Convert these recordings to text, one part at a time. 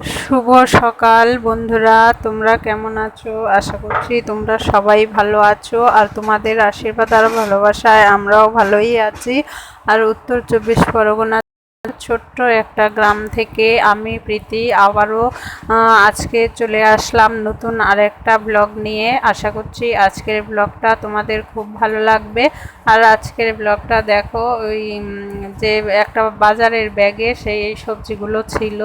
শুভ সকাল বন্ধুরা, তোমরা কেমন আছো? আশা করছি তোমরা সবাই ভালো আছো আর তোমাদের আশীর্বাদ আর ভালোবাসায় আমরাও ভালোই আছি। আর উত্তর চব্বিশ পরগনা ছোট্ট একটা গ্রাম থেকে আমি প্রীতি আবারও আজকে চলে আসলাম নতুন আরেকটা ব্লগ নিয়ে। আশা করছি আজকের ব্লগটা তোমাদের খুব ভালো লাগবে। আর আজকের ব্লগটা দেখো, ওই যে একটা বাজারের ব্যাগে সেই সবজিগুলো ছিল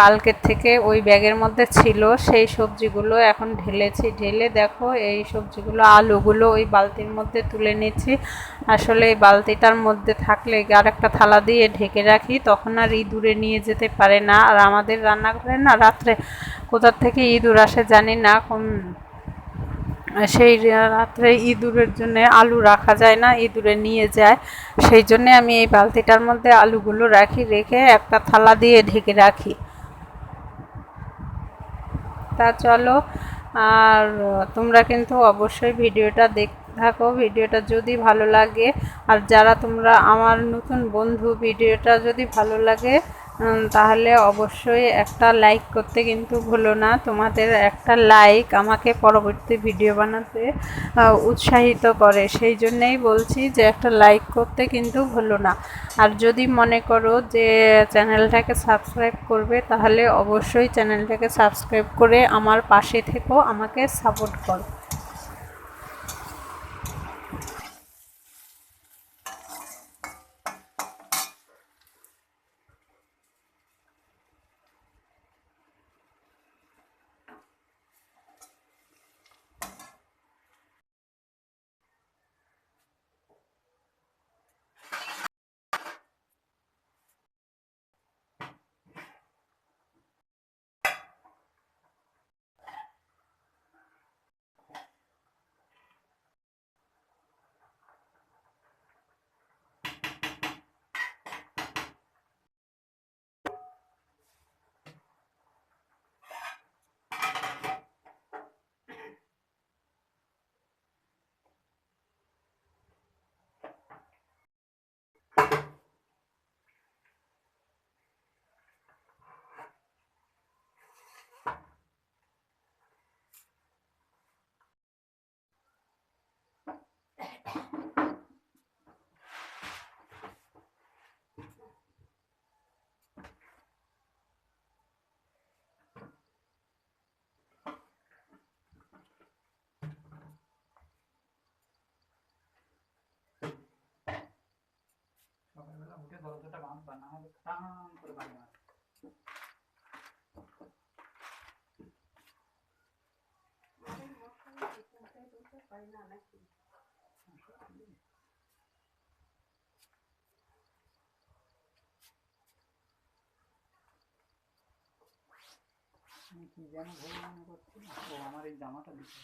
কালকের থেকে ওই ব্যাগের মধ্যে ছিল। সেই সবজিগুলো এখন ঢেলেছি। ঢেলে দেখো, এই সবজিগুলো, আলুগুলো ওই বালতির মধ্যে তুলে নিচ্ছি। আসলে এই বালতিটার মধ্যে থাকলে আর একটা থালা দিয়ে ঢেকে রাখি। তখন আর ইঁদুরে নিয়ে যেতে পারে না। আর আমাদের রান্নাঘরে না রাত্রে কোথার থেকে ইঁদুর আসে জানি না কোন সেই রাত্রে ইঁদুরের জন্য আলু রাখা যায় না, ইঁদুরে নিয়ে যায়। সেই জন্যে আমি এই বালতিটার মধ্যে আলুগুলো রাখি, রেখে একটা থালা দিয়ে ঢেকে রাখি। তা চলো, আর তোমরা কিন্তু অবশ্যই ভিডিওটা দেখ থাকো, ভিডিওটা যদি ভালো লাগে। আর যারা তোমরা আমার নতুন বন্ধু, ভিডিওটা যদি ভালো লাগে তাহলে অবশ্যই একটা লাইক করতে কিন্তু ভুলো না। তোমাদের একটা লাইক আমাকে পরবর্তী ভিডিও বানাতে উৎসাহিত করে। সেই জন্যেই বলছি যে একটা লাইক করতে কিন্তু ভুলো না। আর যদি মনে করো যে চ্যানেলটাকে সাবস্ক্রাইব করবে, তাহলে অবশ্যই চ্যানেলটাকে সাবস্ক্রাইব করে আমার পাশে থেকেও আমাকে সাপোর্ট করো। উঠে দরজাটা বাঁধবা না হলে টান করে আমি কি যেন ভুল মনে করছি ও আমার এই জামাটা দিতে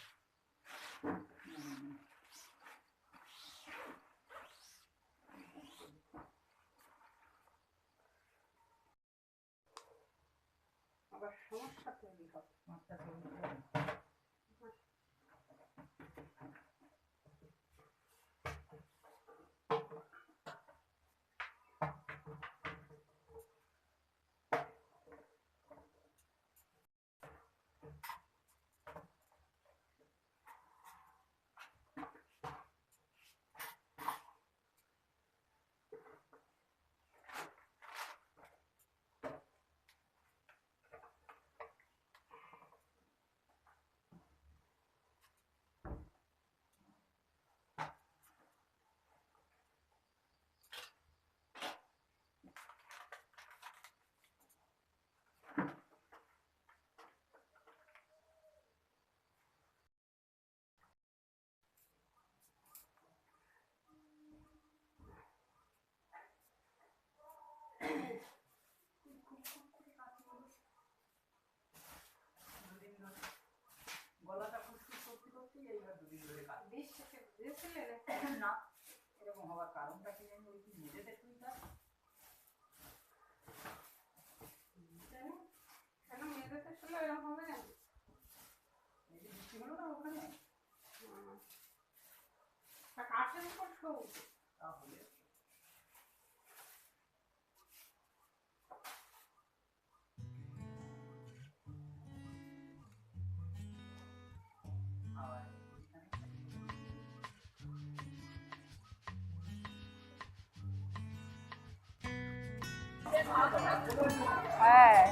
সমস্যা তৈরি হবে মাত্রা তৈরি করে cannot হ্যাঁ।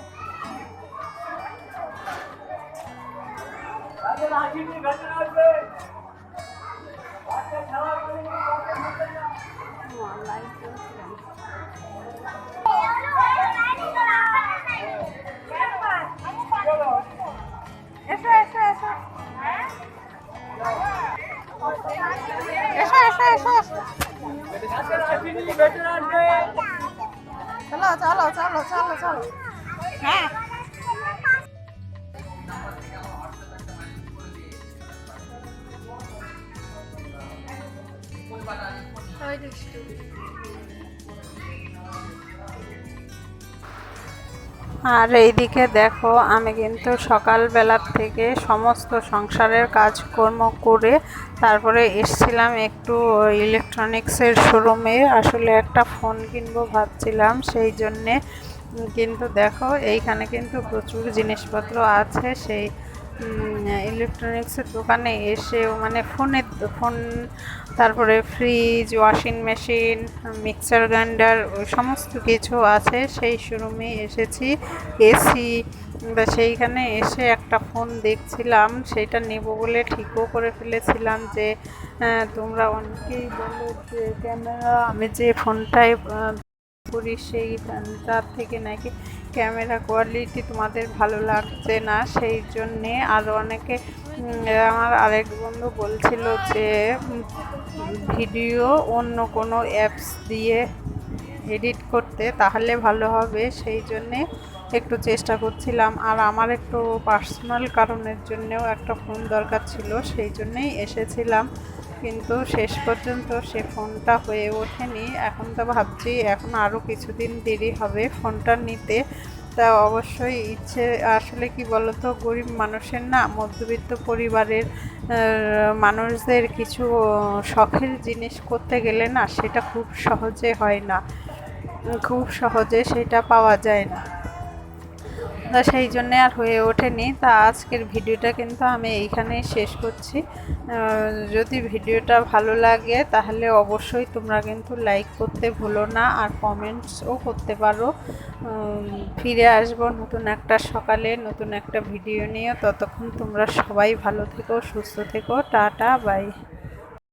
এসো এসো এসো। এসো এসো এসো। চলো চলো চলো চলো চলো। হ্যাঁ। আর এইদিকে দেখো, আমি কিন্তু সকালবেলার থেকে সমস্ত সংসারের কাজকর্ম করে তারপরে এসছিলাম একটু ইলেকট্রনিক্সের শোরুমে। আসলে একটা ফোন কিনবো ভাবছিলাম, সেই জন্যে। কিন্তু দেখো, এইখানে কিন্তু প্রচুর জিনিসপত্র আছে, সেই ইলেকট্রনিক্সের দোকানে এসে মানে ফোনের ফোন তারপরে fridge washing machine mixer grinder সমস্ত কিছু আছে। সেই শোরুমে এসেছি এসি বা সেইখানে এসে একটা ফোন দেখছিলাম। সেইটা নেব বলে ঠিকও করে ফেলেছিলাম যে তোমরা অনেকেই বলো যে, ক্যামেরা, আমি যে ফোনটায় করি সেই তার থেকে নাকি ক্যামেরা কোয়ালিটি তোমাদের ভালো লাগছে না, সেই জন্যে আর অনেকে আমার আরেক বন্ধু বলছিল যে ভিডিও অন্য কোনো অ্যাপস দিয়ে এডিট করতে তাহলে ভালো হবে, সেই জন্যে একটু চেষ্টা করছিলাম। আর আমার একটু পার্সোনাল কারণের জন্যেও একটা ফোন দরকার ছিল, সেই জন্যেই এসেছিলাম। কিন্তু শেষ পর্যন্ত সে ফোনটা হয়ে ওঠেনি। এখন তো ভাবছি, এখন আরও কিছুদিন দেরি হবে ফোনটা নিতে। তা অবশ্যই ইচ্ছে, আসলে কি বলতো, গরিব মানুষের না, মধ্যবিত্ত পরিবারের মানুষদের কিছু শখের জিনিস করতে গেলে না, সেটা খুব সহজে হয় না। খুব সহজে সেটা পাওয়া যায় না। সেই জন্যে আর হয়ে ওঠেনি। তা আজকের ভিডিওটা কিন্তু আমি এইখানেই শেষ করছি। যদি ভিডিওটা ভালো লাগে তাহলে অবশ্যই তোমরা কিন্তু লাইক করতে ভুলো না আর কমেন্টসও করতে পারো। ফিরে আসব নতুন একটা সকালে, নতুন একটা ভিডিও নিয়ে। ততক্ষণ তোমরা সবাই ভালো থেকো, সুস্থ থেকো। Tata, bye.